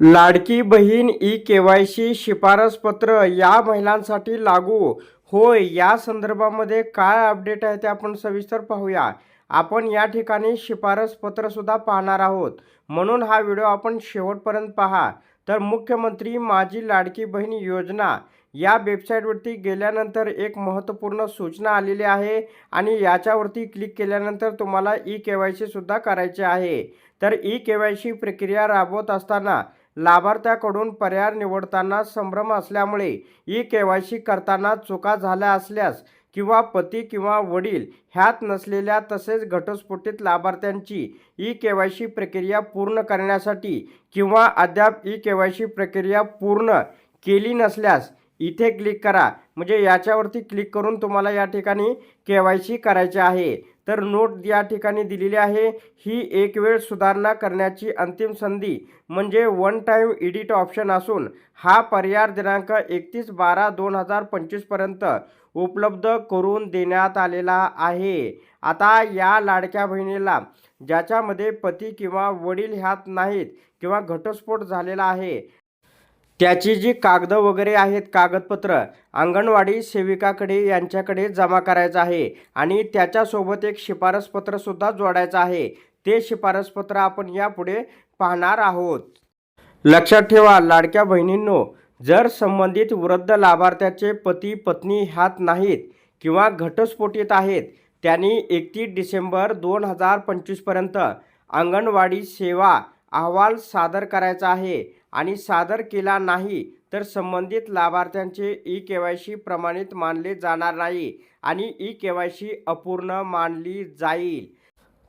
Ladki Bahin E K Y C शिफारस पत्र या महिलांसाठी लागू. होय या संदर्भामध्ये काय अपडेट आहे ते आपण सविस्तर पाहूया. आपण या ठिकाणी शिफारस पाहणार आहोत. म्हणून हा व्हिडिओ आपण शेवटपर्यंत पहा. तर मुख्यमंत्री माझी लाडकी बहीण योजना. या वेबसाईटवरती गेल्यानंतर एक महत्त्वपूर्ण सूचना आलेली आहे आणि याच्यावरती क्लिक केल्यानंतर तुम्हाला ई के वाय सी सुद्धा करायचे आहे. तर ई के वाय सी प्रक्रिया राबवत असताना लाभार्थ्याकडून पर्याय निवडताना संभ्रम असल्यामुळे ई के वाय सी करताना चुका झाल्या असल्यास किंवा पती किंवा वडील ह्यात नसलेल्या तसेच घटस्फोटित लाभार्थ्यांची ई के वाय सी प्रक्रिया पूर्ण करण्यासाठी किंवा अद्याप ई के वाय सी प्रक्रिया पूर्ण केली नसल्यास इथे क्लिक करा. म्हणजे याच्यावरती क्लिक करून तुम्हाला या ठिकाणी के वाय सी करायचे आहे. तर नोट या ठिकाणी दिलेली आहे. ही एक वेळ सुधारणा करण्याची अंतिम संधी म्हणजे वन टाईम एडिट ऑप्शन असून हा पर्याय दिनांक एकतीस बारा दोन हजार पंचवीसपर्यंत उपलब्ध करून देण्यात आलेला आहे. आता या लाडक्या बहिणीला ज्याच्यामध्ये पती किंवा वडील ह्यात नाहीत किंवा घटस्फोट झालेला आहे त्याची जी कागद वगैरे आहेत कागदपत्र अंगणवाडी सेविकाकडे यांच्याकडे जमा करायचं आहे आणि त्याच्यासोबत एक शिफारसपत्रसुद्धा जोडायचं आहे. ते शिफारसपत्र आपण यापुढे पाहणार आहोत. लक्षात ठेवा लाडक्या बहिणींनो जर संबंधित वृद्ध लाभार्थ्याचे पती पत्नी ह्यात नाहीत किंवा घटस्फोटीत आहेत त्यांनी एकतीस डिसेंबर दोन हजार पंचवीसपर्यंत अंगणवाडी सेवा अहवाल सादर करायचा आहे. आणि सादर केला नाही तर संबंधित लाभार्थ्यांचे ई के वाय सी प्रमाणित मानले जाणार नाही आणि ई के वाय सी अपूर्ण मानली जाईल.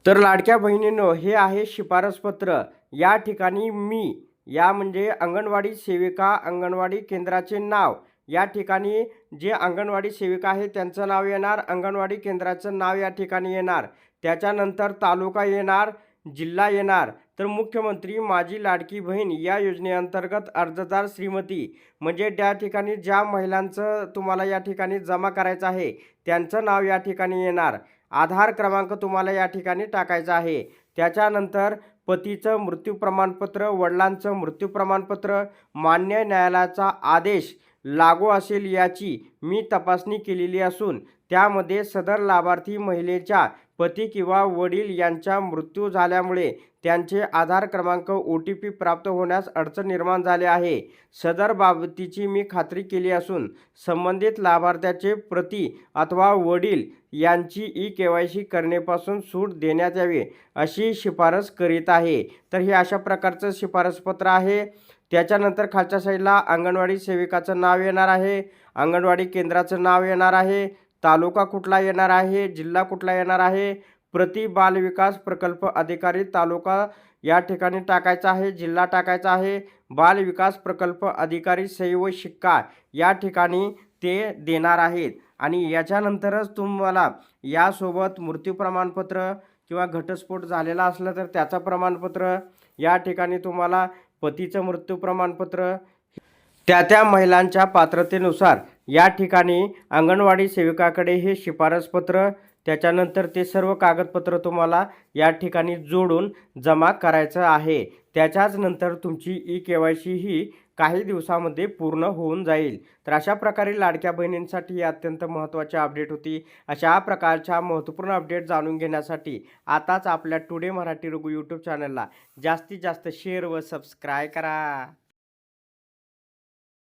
तर लाडक्या बहिणींनो हे आहे शिफारसपत्र. या ठिकाणी मी या म्हणजे अंगणवाडी सेविका अंगणवाडी केंद्राचे नाव. या ठिकाणी जे अंगणवाडी सेविका आहे त्यांचं नाव येणार. अंगणवाडी केंद्राचं नाव या ठिकाणी येणार. त्याच्यानंतर तालुका येणार. जिल्हा येणार. तर मुख्यमंत्री माझी लाडकी बहीण या योजनेअंतर्गत अर्जदार श्रीमती. म्हणजे त्या ठिकाणी ज्या महिलांचं तुम्हाला या ठिकाणी जमा करायचं आहे त्यांचं नाव या ठिकाणी येणार. आधार क्रमांक तुम्हाला या ठिकाणी टाकायचा आहे. त्याच्यानंतर पतीचं मृत्यू प्रमाणपत्र वडिलांचं मृत्यू प्रमाणपत्र मान्य न्यायालयाचा आदेश लागू असेल याची मी तपासणी केलेली असून त्यामध्ये सदर लाभार्थी महिलेच्या पती किंवा वडील यांचा मृत्यू झाल्यामुळे त्यांचे आधार क्रमांक ओ टी पी प्राप्त होण्यास अडचण निर्माण झाली आहे. सदर बाबतीची मी खात्री केली असून संबंधित लाभार्थ्याचे प्रती अथवा वडील यांची ई के वाय सी करण्यापासून सूट देण्यात यावी अशी शिफारस करीत आहे. तर हे अशा प्रकारचं शिफारसपत्र आहे. त्याच्यानंतर खालच्या साईडला अंगणवाडी सेविकाचं नाव येणार आहे. अंगणवाडी केंद्राचं नाव येणार आहे. तालुका कुठला येणार आहे जिल्हा कुठला येणार आहे? प्रति बाल विकास प्रकल्प अधिकारी तालुका या ठिकाणी टाकायचा आहे जिल्हा टाकायचा आहे. बाल विकास प्रकल्प अधिकारी सैव शिक्का या ठिकाणी ते देणार आहेत. आणि याच्यानंतरच तुम्हाला यासोबत मृत्यू प्रमाणपत्र किंवा घटस्फोट झालेला असला तर त्याचं प्रमाणपत्र या ठिकाणी तुम्हाला पतीचं मृत्यू प्रमाणपत्र त्या त्या महिलांच्या पात्रतेनुसार या ठिकाणी अंगणवाडी सेविकाकडे हे शिफारसपत्र त्याच्यानंतर ते सर्व कागदपत्र तुम्हाला या ठिकाणी जोडून जमा करायचं आहे. त्याच्याच नंतर तुमची ई के वाय सी ही काही दिवसामध्ये पूर्ण होऊन जाईल. तर अशा प्रकारे लाडक्या बहिणींसाठी ही अत्यंत महत्त्वाची अपडेट होती. अशा प्रकारच्या महत्त्वपूर्ण अपडेट जाणून घेण्यासाठी आताच आपल्या टुडे मराठी रघु यूट्यूब चॅनलला जास्तीत जास्त शेअर व सबस्क्राय करा.